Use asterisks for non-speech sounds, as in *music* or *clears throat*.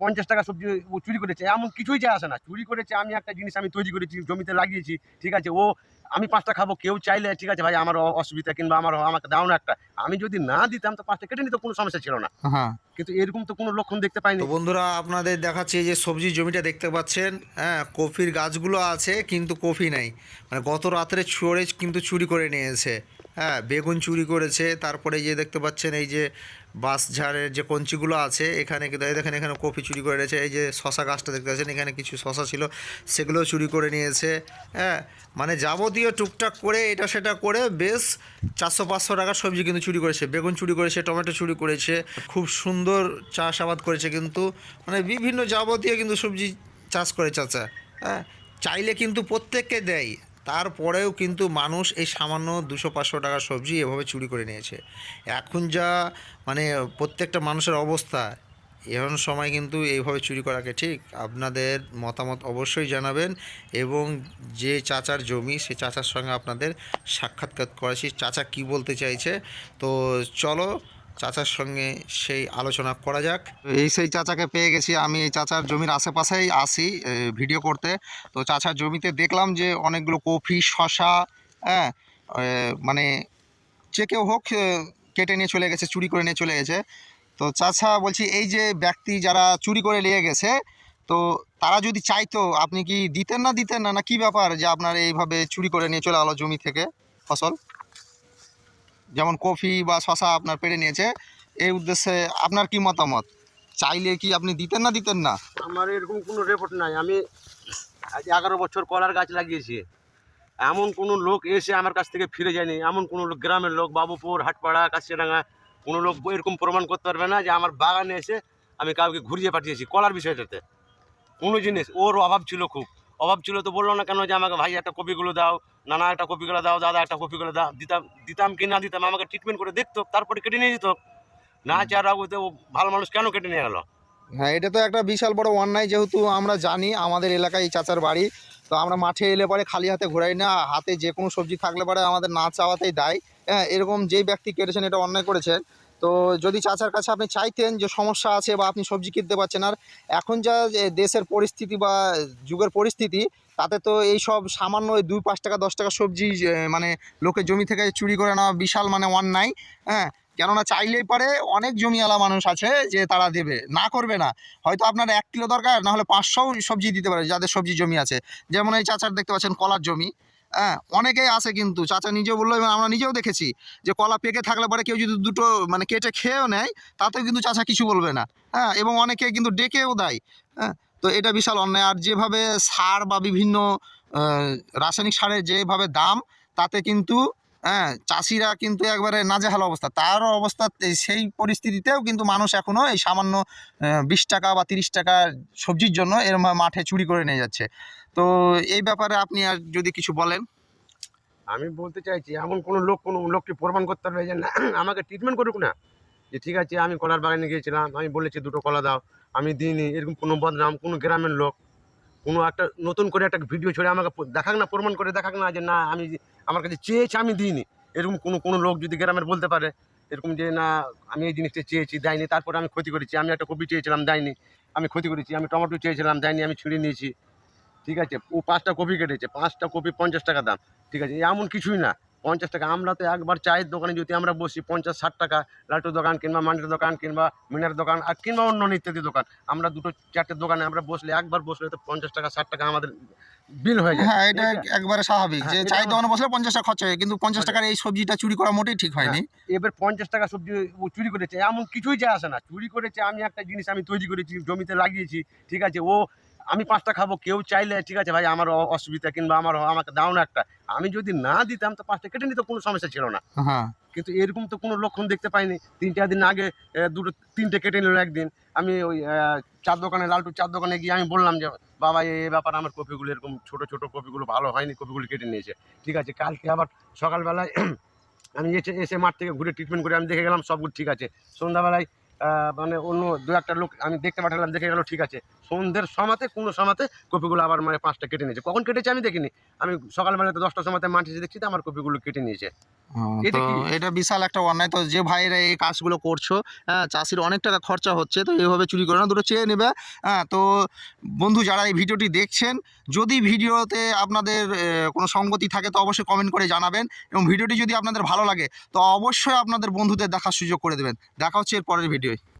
পঞ্চাশ টাকা সবজি ও চুরি করেছে এমন কিছুই যায় আসে না। চুরি করেছে আমি একটা জিনিস আমি তৈরি করেছি জমিতে লাগিয়েছি ঠিক আছে ও আমি পাঁচটা খাব কেউ চাইলে ঠিক আছে ভাই আমার অসুবিধা কিংবা আমার আমাকে দাও না একটা। আমি যদি না দিতাম তো পাঁচটা কেটে নিতে কোনো সমস্যা ছিল না। হ্যাঁ। কিন্তু এরকম তো কোনো লক্ষণ দেখতে পাইনি। বন্ধুরা আপনাদের দেখাচ্ছি যে সবজির জমিটা দেখতে পাচ্ছেন হ্যাঁ কফির গাছগুলো আছে কিন্তু কফি নাই। মানে গত রাত্রে চোরে কিন্তু চুরি করে নিয়েছে হ্যাঁ বেগুন চুরি করেছে তারপরে যে দেখতে পাচ্ছেন এই যে বাঁশঝাড়ের যে কঞ্চিগুলো আছে, এখানে দেখেন এখানে কপি চুরি করে নিয়েছে এই যে শশা গাছটা দেখতে পাচ্ছেন, এখানে কিছু শশা ছিল সেগুলো চুরি করে নিয়েছে হ্যাঁ? মানে যাবতীয় টুকটাক করে এটা সেটা করে বেশ চারশো পাঁচশো টাকার সবজি কিন্তু চুরি করেছে, বেগুন চুরি করেছে, টমেটো চুরি করেছে, খুব সুন্দর চাষাবাদ করেছে কিন্তু মানে বিভিন্ন যাবতীয় কিন্তু সবজি চাষ করে চাচা হ্যাঁ? চাইলে কিন্তু প্রত্যেককে দেয়। তারপরেও কিন্তু মানুষ এই সামান্য দুশো পাঁচশো টাকার সবজি এভাবে চুরি করে নিয়েছে। এখন যা মানে প্রত্যেকটা মানুষের অবস্থা, এমন সময় কিন্তু এইভাবে চুরি করাকে ঠিক আপনাদের মতামত অবশ্যই জানাবেন এবং যে চাচার জমি, সে চাচার সঙ্গে আপনাদের সাক্ষাৎকার করেছি চাচা কি বলতে চাইছে? তো চলো চাচার সঙ্গে সেই আলোচনা করা যাক। এই সেই চাচাকে পেয়ে গেছি আমি এই চাচার জমির আশেপাশেই আসি ভিডিও করতে। তো চাচার জমিতে দেখলাম যে অনেকগুলো কফি শশা হ্যাঁ মানে যে কেউ হোক কেটে নিয়ে চলে গেছে, চুরি করে নিয়ে চলে গেছে। তো চাচা বলছি, এই যে ব্যক্তি যারা চুরি করে নিয়ে গেছে, তো তারা যদি চাইতো, আপনি কি দিতেন না দিতেন না? না, কি ব্যাপার যে আপনার এইভাবে চুরি করে নিয়ে চলে আলো জমি থেকে ফসল? যেমন কফি বা শশা আপনার পেড়ে নিয়েছে, এই উদ্দেশ্যে আপনার কি মতামত? চাইলে কি আপনি দিতেন না দিতেন না? আমার এরকম কোনো রেপোর্ট নাই। আমি আজ এগারো বছর কলার গাছ লাগিয়েছি। এমন কোনো লোক এসে আমার কাছ থেকে ফিরে যায়নি। এমন কোনো লোক গ্রামের লোক, বাবুপুর, হাটপাড়া কাশিয়াডাঙ্গা কোনো লোক এরকম প্রমাণ করতে পারবে না যে আমার বাগানে এসে আমি কাউকে ঘুরিয়ে পাঠিয়েছি কলার বিষয়টাতে। কোনো জিনিস, ওর অভাব ছিল খুব। অভাব ছিল তো বলল না কেন যে আমাকে ভাই একটা কপিগুলো দাও নানা একটা কপিগুলো দাও দাদা একটা কপিগুলো দাও দিতাম দিতাম কি না দিতাম আমাকে ট্রিটমেন্ট করে দেখতো তারপরে কেটে নিয়ে যেত। না চার আগুতে ও ভালো মানুষ কেন কেটে নিয়ে গেলো? হ্যাঁ এটা তো একটা বিশাল বড় অন্যায় যেহেতু আমরা জানি আমাদের এলাকায় এই চাচার বাড়ি তো আমরা মাঠে এলে পরে খালি হাতে ঘোরাই না হাতে যে কোনো সবজি থাকলে পরে আমাদের না চাওয়াতেই দেয়। হ্যাঁ এরকম যেই ব্যক্তি কেটেছেন এটা অন্যায় করেছেন। তো যদি চাচার কাছে আপনি চাইতেন যে সমস্যা আছে বা আপনি সবজি কিনতে পারছেন, আর এখন যা দেশের পরিস্থিতি বা যুগের পরিস্থিতি, তাতে তো এই সব সামান্য দুই পাঁচ টাকা, দশ টাকা সবজি মানে লোকের জমি থেকে চুরি করে নেওয়া বিশাল মানে অন্যায় হ্যাঁ? কেননা চাইলেই পারে অনেক জমিওয়ালা মানুষ আছে যে তারা দেবে, না করবে না। হয়তো আপনার এক কিলো দরকার, না হলে পাঁচশোও সবজি দিতে পারে যাদের সবজি জমি আছে। যেমন এই চাচার দেখতে পাচ্ছেন কলার জমি। হ্যাঁ অনেকেই আছে কিন্তু, চাচা নিজেও বলল এবং আমরা নিজেও দেখেছি যে কলা পেকে থাকলে পরে কেউ যদি দুটো মানে কেটে খেয়েও নেয়, তাতেও কিন্তু চাচা কিছু বলবে না হ্যাঁ এবং অনেকে কিন্তু ডেকেও দেয় হ্যাঁ তো এটা বিশাল অন্যায়। আর যেভাবে সার বা বিভিন্ন রাসায়নিক সারের যেভাবে দাম, তাতে কিন্তু হ্যাঁ চাষিরা কিন্তু একবারে নাজেহাল অবস্থা। তারও অবস্থা সেই পরিস্থিতিতেও কিন্তু মানুষ এখনও এই সামান্য বিশ টাকা বা তিরিশ টাকা সবজির জন্য এর মাঠে চুরি করে নিয়ে যাচ্ছে। তো এই ব্যাপারে আপনি আর যদি কিছু বলেন। আমি বলতে চাইছি, এমন কোনো লোক, কোনো লোককে প্রমাণ করতে পারবে যে আমাকে ট্রিটমেন্ট করুক না। যে ঠিক আছে, আমি কলার বাগানে গিয়েছিলাম, আমি বলেছি দুটো কলা দাও, আমি দিইনি, এরকম কোনো বদনাম, কোনো গ্রামের লোক। কোনো একটা নতুন করে একটা ভিডিও ছেড়ে আমাকে দেখাক না, প্রমাণ করে দেখাক না যে না, আমি আমার কাছে চেয়েছি, আমি দিইনি। এরকম কোনো কোনো লোক যদি গ্রামের বলতে পারে, এরকম যে না, আমি এই জিনিসটা চেয়েছি, দেয়নি, তারপরে আমি ক্ষতি করেছি, আমি একটা কপি চেয়েছিলাম, দেয়নি। আমি ক্ষতি করেছি, আমি টমেটো চেয়েছিলাম, দেয়নি, আমি ছিঁড়ে নিয়েছি। ঠিক আছে? ও পাঁচটা কপি কেটেছে, পাঁচটা কপি পঞ্চাশ টাকা দাম। ঠিক আছে? এমন কিছুই না। পঞ্চাশ টাকা। আমরা তো একবার চায়ের দোকানে যদি আমরা বসি পঞ্চাশ ষাট টাকা লাটুর দোকান কিংবা মান্ডির দোকান কিংবা মিনার দোকান আর কিংবা অন্য ইত্যাদি দোকান আমরা দুটো চারটে দোকানে আমরা বসলে একবার বসলে তো পঞ্চাশ টাকা ষাট টাকা আমাদের বিল হয়ে যায়। হ্যাঁ এটা একবারে স্বাভাবিক যে হ্যাঁ, আমার- দোকানে বসলে পঞ্চাশ টাকা খরচা হয় কিন্তু পঞ্চাশ টাকার এই সবজিটা চুরি করা মোটেই ঠিক হয়নি। এবার পঞ্চাশ টাকা সবজি চুরি করেছে এমন কিছুই যায় আসে না। চুরি করেছে আমি একটা জিনিস আমি তৈরি করেছি জমিতে লাগিয়েছি ঠিক আছে ও আমি পাঁচটা খাব কেউ চাইলে ঠিক আছে ভাই আমার অসুবিধা কিংবা আমার আমাকে দাও না একটা। আমি যদি না দিতাম তো পাঁচটা কেটে নিতে কোনো সমস্যা ছিল না। হ্যাঁ। কিন্তু এরকম তো কোনো লক্ষণ দেখতে পাইনি। তিন চার দিন আগে দুটো তিনটে কেটে নিল একদিন। আমি ওই চার দোকানে লালটু চার দোকানে গিয়ে আমি বললাম যে বাবা এই ব্যাপার আমার কপিগুলো এরকম ছোট ছোট কপিগুলো ভালো হয়নি কপিগুলো কেটে নিয়েছে। ঠিক আছে কালকে আবার সকালবেলায় *clears throat* আমি এসে এসে মাঠ থেকে ঘুরে ট্রিটমেন্ট করে আমি দেখে গেলাম সবগুলো ঠিক আছে। সন্ধ্যাবেলায় মানে অন্য দু একটা লোক আমি দেখতে পাঠালাম দেখে গেল ঠিক আছে। সন্ধ্যের সমাতে কোনো সমাতে কপিগুলো আবার মানে পাঁচটা কেটে নিয়েছে। কখন কেটেছে আমি দেখিনি। আমি সকালবেলা তো দশটার সময়তে মাঠে দেখছি তো আমার কপিগুলো কেটে নিয়েছে। এটা তো এটা বিশাল একটা অন্যায়। তো যে ভাইরা এই কাজগুলো করছ হ্যাঁ চাষির অনেক টাকা খরচা হচ্ছে তো এইভাবে চুরি করে না দুটো চেয়ে নেবে। হ্যাঁ তো বন্ধু যারা এই ভিডিওটি দেখছেন যদি ভিডিওতে আপনাদের কোনো সঙ্গতি থাকে তো অবশ্যই কমেন্ট করে জানাবেন। এবং ভিডিওটি যদি আপনাদের ভালো লাগে তো অবশ্যই আপনাদের বন্ধুদের দেখার সুযোগ করে দেবেন। দেখা হচ্ছে এর পরের чай.